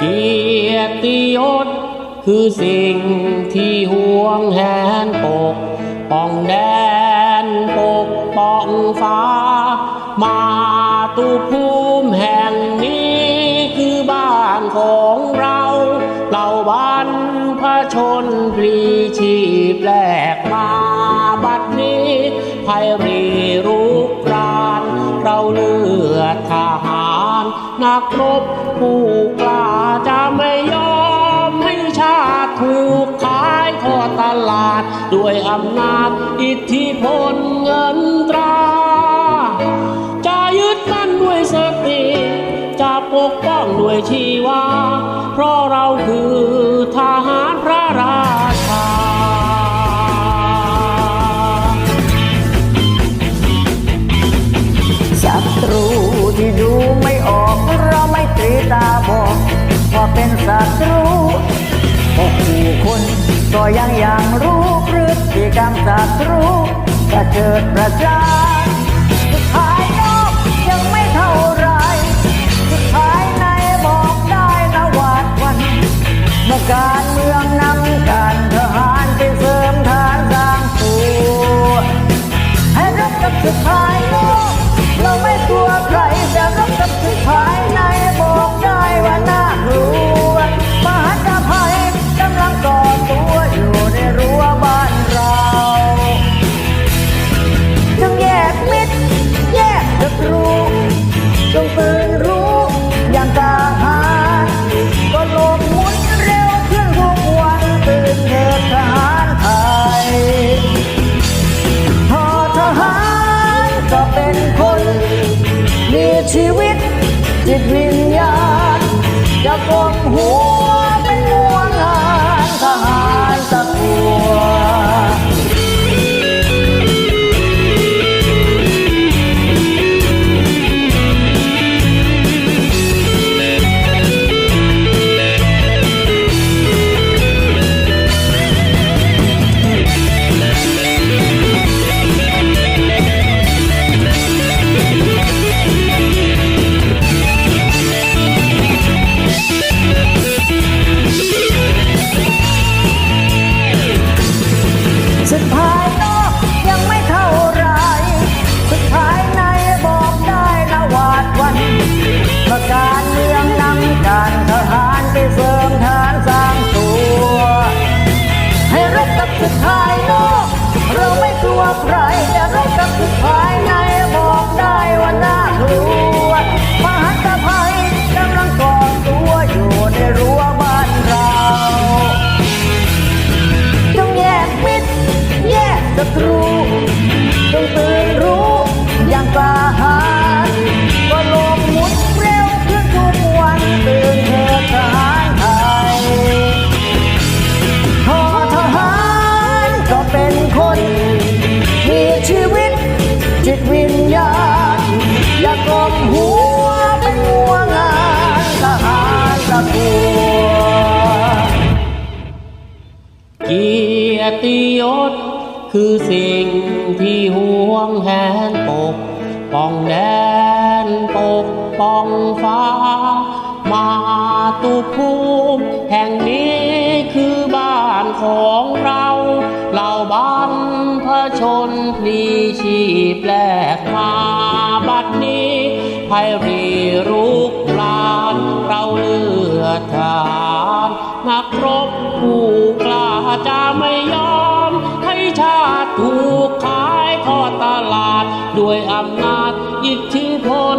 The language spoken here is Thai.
เกียรติยศคือสิ่งที่ห่วงแหนปก ป้องแดนปกป้องฟ้า มาตุภูมิแห่งนี้คือบ้านของเราเหล่าบรรพชนพลีชีพแลกมาบัดนี้ภัยรี นักรบผู้กล้าจะไม่ยอมให้ชาติถูกขายทอดตลาด ด้วยอำนาจอิทธิพลเงินตรา จะยึดมั่นด้วยสติ จะปกป้องด้วยชีวา เพราะเราคือ ตาบอกว่าเป็นศัตรูพวกผู้คนก็ยังยังรู้พฤติกรรมศัตรูจะเจิดประจาน ชีวิตจิตวิญญาณจะกล สุดท้ายโลกเราไม่กลัวใครจะรบกับสุดท้าย ติยศ คือสิ่งที่ห่วงแหนปก ป้องแดนปก ป้องฟ้า มาตุภูมิแห่งนี้คือบ้านของเราเหล่าบรรพชนพลีชีพแลกมาบัดนี้ภัยรีรุกรานเราเลือดทหา รบผู้กล้าจะไม่ยอม ให้ชาติถูกขายทอดตลาด ด้วยอำนาจอิทธิพล